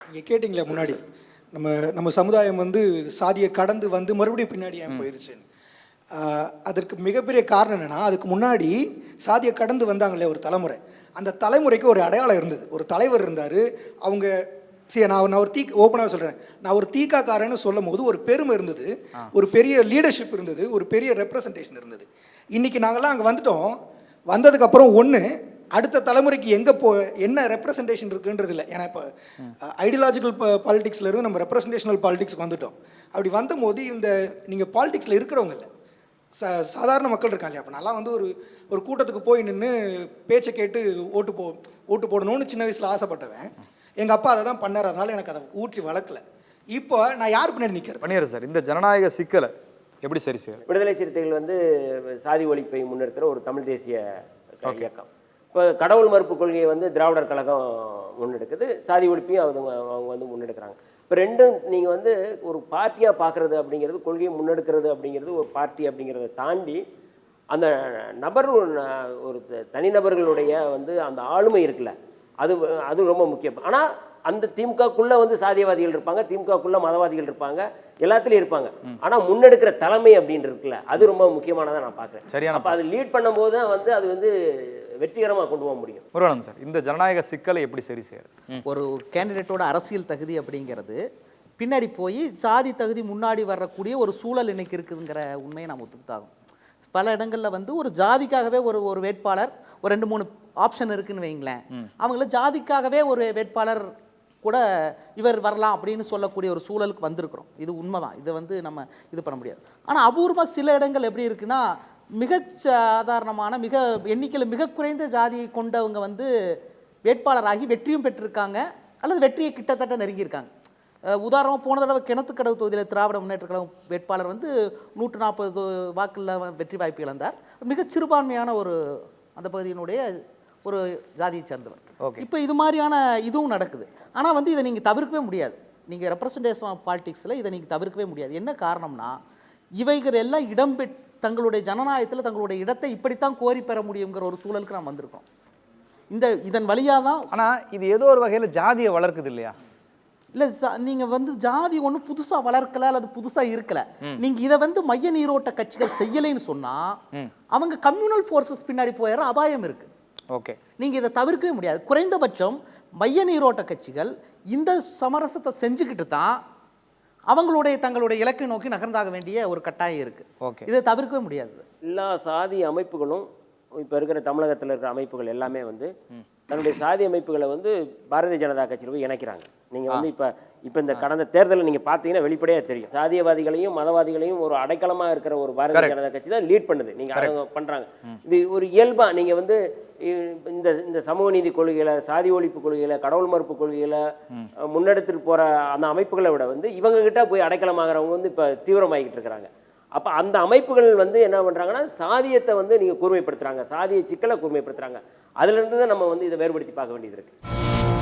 நீங்கள் கேட்டிங்களே முன்னாடி நம்ம நம்ம சமுதாயம் வந்து சாதியை கடந்து வந்து மறுபடியும் பின்னாடி ஏன் போயிருச்சுன்னு. அதற்கு மிகப்பெரிய காரணம் என்னன்னா அதுக்கு முன்னாடி சாதியை கடந்து வந்தாங்களே ஒரு தலைமுறை. அந்த தலைமுறைக்கு ஒரு அடையாளம் இருந்தது. ஒரு தலைவர் இருந்தார். அவங்க சரி நான் நான் ஒரு தீ ஓப்பனாக சொல்கிறேன் நான் ஒரு தீக்காக்காரன்னு சொல்லும் போது ஒரு பெருமை இருந்தது. ஒரு பெரிய லீடர்ஷிப் இருந்தது. ஒரு பெரிய ரெப்ரசன்டேஷன் இருந்தது. இன்னைக்கு நாங்கள்லாம் அங்கே வந்துட்டோம். வந்ததுக்கப்புறம் ஒன்று அடுத்த தலைமுறைக்கு எங்கே போ என்ன ரெப்ரசன்டேஷன் இருக்குன்றது இல்லை. ஏன்னா இப்போ ஐடியாலஜிக்கல் பாலிடிக்ஸ்ல இருந்து நம்ம ரெப்ரசன்டேஷனல் பாலிடிக்ஸ்க்கு வந்துட்டோம். அப்படி வந்தபோது இந்த நீங்கள் பாலிடிக்ஸில் இருக்கிறவங்க இல்லை. ச சாதாரண மக்கள் இருக்காங்க இல்லையா? அப்போ நல்லா வந்து ஒரு ஒரு கூட்டத்துக்கு போய் நின்று பேச்சை கேட்டு ஓட்டு போ ஓட்டு போடணும்னு சின்ன வயசில் ஆசைப்பட்டவன். எங்கள் அப்பா அதை தான் பண்ணார். அதனால எனக்கு அதை ஊற்றி வளர்க்கல. இப்போ நான் யார் பின்னாடி நிற்கிறது பண்ணிடுறேன் சார். இந்த ஜனநாயக சிக்கலை எப்படி சரி செய்யறது? விடுதலை சிறுத்தைகள் வந்து சாதி ஒழிப்பை முன்னிறுத்துகிற ஒரு தமிழ் தேசிய இயக்கம். இப்போ கடவுள் மறுப்பு கொள்கையை வந்து திராவிடர் கழகம் முன்னெடுக்குது. சாதி ஒழிப்பையும் அவங்க அவங்க வந்து முன்னெடுக்கிறாங்க. இப்போ ரெண்டும் நீங்கள் வந்து ஒரு பார்ட்டியாக பார்க்குறது அப்படிங்கிறது கொள்கையை முன்னெடுக்கிறது அப்படிங்கிறது ஒரு பார்ட்டி அப்படிங்கிறத தாண்டி அந்த நபர் ஒரு தனிநபர்களுடைய வந்து அந்த ஆளுமை இருக்குல்ல அது அது ரொம்ப முக்கியம். ஆனால் அந்த திமுகக்குள்ள வந்து சாதியவாதிகள் இருப்பாங்க திமுகக்குள்ள மதவாதிகள் இருப்பாங்க எல்லாத்துலயும் இருப்பாங்க. ஆனா முன்னெடுக்கிற தலைமை அப்படின்னு இருக்குல்ல அது ரொம்ப முக்கியமானதா நான் பார்க்குறேன். சரியான அப்ப அது லீட் பண்ணும்போது தான் வந்து அது வந்து வெற்றிகரமா கொண்டு போக முடியும். முருகானந்தம் சார். இந்த ஜனநாயக சிக்கலை எப்படி சரி செய்யறது? ஒரு கேண்டிடேட்டோட அரசியல் தகுதி அப்படிங்கிறது பின்னாடி போய் சாதி தகுதி முன்னாடி வரக்கூடிய ஒரு சூழல் இன்னைக்கு இருக்குதுங்கிற உண்மையை நாம் ஒத்துக்கிட்டாகும் பல இடங்களில் வந்து ஒரு ஜாதிக்காகவே ஒரு ஒரு வேட்பாளர் ஒரு ரெண்டு மூணு ஆப்ஷன் இருக்குன்னு வைங்களேன். அவங்கள ஜாதிக்காகவே ஒரு வேட்பாளர் கூட இவர் வரலாம் அப்படின்னு சொல்லக்கூடிய ஒரு சூழலுக்கு வந்திருக்கிறோம். இது உண்மைதான். இதை வந்து நம்ம இது பண்ண முடியாது. ஆனால் அபூர்வமாக சில இடங்கள் எப்படி இருக்குன்னா மிகச் சாதாரணமான மிக எண்ணிக்கையில் மிக குறைந்த ஜாதியை கொண்டவங்க வந்து வேட்பாளராகி வெற்றியும் பெற்றிருக்காங்க. அல்லது வெற்றியை கிட்டத்தட்ட நெருங்கியிருக்காங்க. அஹ் உதாரணமா போன தடவை கிணத்துக்கடவு தொகுதியில் திராவிட முன்னேற்ற கழகம் வேட்பாளர் வந்து நூற்று நாற்பது வாக்கில் வெற்றி வாய்ப்பு இழந்தார். மிகச் சிறுபான்மையான ஒரு அந்த பகுதியினுடைய ஒரு ஜாதியை சேர்ந்தவர். Okay. இப்போ இது மாதிரியான இதுவும் நடக்குது. ஆனால் வந்து இதை நீங்கள் தவிர்க்கவே முடியாது. நீங்கள் ரெப்ரசன்டேஷன் ஆஃப் பாலிடிக்ஸில் இதை நீங்கள் தவிர்க்கவே முடியாது. என்ன காரணம்னா இவைகள் எல்லாம் இடம்பெற் தங்களுடைய ஜனநாயகத்தில் தங்களுடைய இடத்தை இப்படித்தான் கோரி பெற முடியுங்கிற ஒரு சூழலுக்கு நாம் வந்திருக்கோம் இந்த இதன் வழியாக தான் ஆனா இது ஏதோ ஒரு வகையில ஜாதியை வளர்க்குது இல்லையா? இல்லை நீங்கள் வந்து ஜாதி ஒன்றும் புதுசாக வளர்க்கல அல்லது புதுசாக இருக்கல. நீங்கள் இதை வந்து மைய நீரோட்ட கட்சிகள் செய்யலைன்னு சொன்னால் அவங்க கம்யூனல் ஃபோர்ஸஸ் பின்னாடி போயிடுற அபாயம் இருக்குது ஓகே. நீங்கள் இதை தவிர்க்கவே முடியாது. குறைந்தபட்சம் மைய நீரோட்ட கட்சிகள் இந்த சமரசத்தை செஞ்சுக்கிட்டு தான் அவங்களுடைய தங்களுடைய இலக்கை நோக்கி நகர்ந்தாக வேண்டிய ஒரு கட்டாயம் இருக்குது ஓகே. இதை தவிர்க்கவே முடியாது. எல்லா சாதி அமைப்புகளும் இப்போ இருக்கிற தமிழகத்தில் இருக்கிற அமைப்புகள் எல்லாமே வந்து தன்னுடைய சாதி அமைப்புகளை வந்து பாரதிய ஜனதா கட்சியில் போய் இணைக்கிறாங்க. நீங்கள் வந்து இப்போ இப்போ இந்த கடந்த தேர்தலில் நீங்கள் பார்த்தீங்கன்னா வெளிப்படையாக தெரியும். சாதியவாதிகளையும் மதவாதிகளையும் ஒரு அடைக்கலமாக இருக்கிற ஒரு பாரதிய. ஜனதா கட்சி தான் லீட் பண்ணுது. நீங்கள் அவங்க பண்ணுறாங்க இது ஒரு இயல்பாக நீங்கள் வந்து இந்த இந்த சமூக நீதி கொள்கைகளை சாதி ஒழிப்பு கொள்கைகளை கடவுள் மறுப்பு அஹ், முன்னெடுத்துட்டு போகிற அந்த அமைப்புகளை விட வந்து இவங்க கிட்ட போய் அடைக்கலமாகறவங்க வந்து இப்போ தீவிரமாகிட்டு இருக்கிறாங்க. அப்போ அந்த அமைப்புகள் வந்து என்ன பண்ணுறாங்கன்னா சாதியத்தை வந்து நீங்கள் கூர்மைப்படுத்துகிறாங்க சாதிய சிக்கலை கூர்மைப்படுத்துகிறாங்க அதுலேருந்து தான் நம்ம வந்து இதை வேறுபடுத்தி பார்க்க வேண்டியது இருக்குது